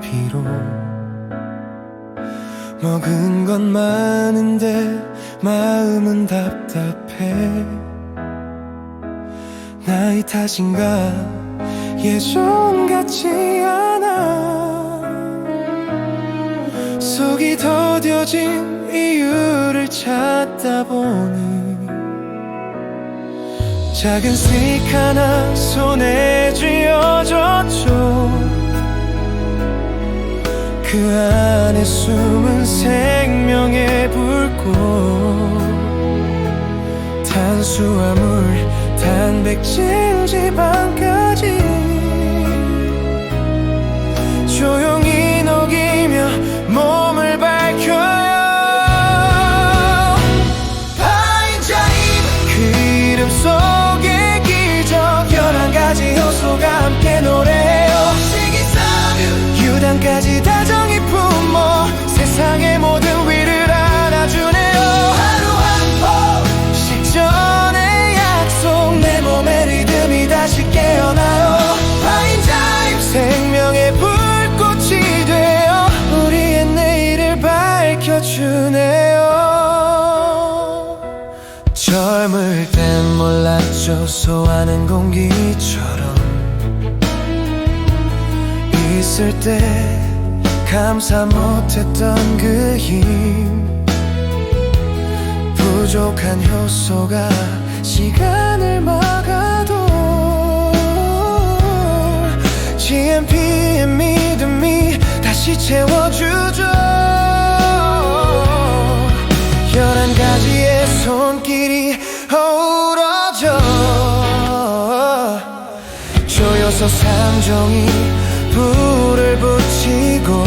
피로 먹은 건 많은데 마음은 답답해. 나이 탓인가? 예전 같지 않아. 속이 더뎌진 이유를 찾다 보니 작은 스틱 하나 손에 쥐어졌죠. 그 안에 숨은 생명의 불꽃. 탄수화물 단백질 지방까지 주네요. 젊을 땐 몰랐죠. 소하는 공기처럼. 있을 때 감사 못했던 그 힘. 부족한 효소가 시간을 막아도 GMP의 믿음이 다시 채워 저 산정이 불을 붙이고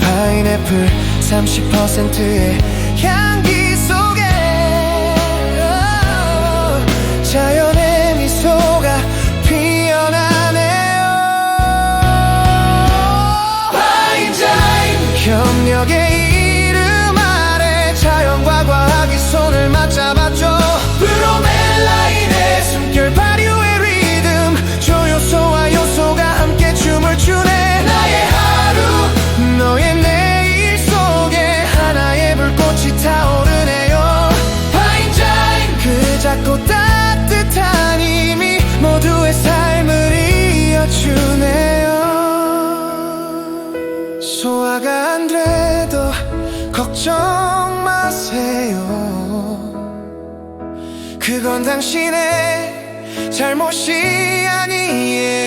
파인애플 30%의 향 그건 당신의 잘못이 아니에요.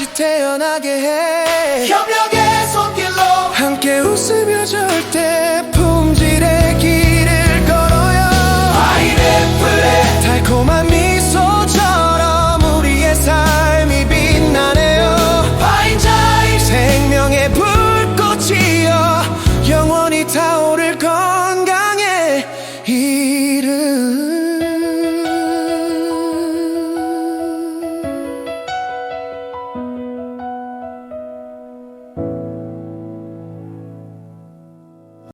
다시 태어나게 해. 협력의 손길로 함께 웃으며 절대 품질의 길을 걸어요. 파인애플의 달콤한 미소처럼 우리의 삶이 빛나네요. 파인자임 생명의 불꽃이여 영원히 타오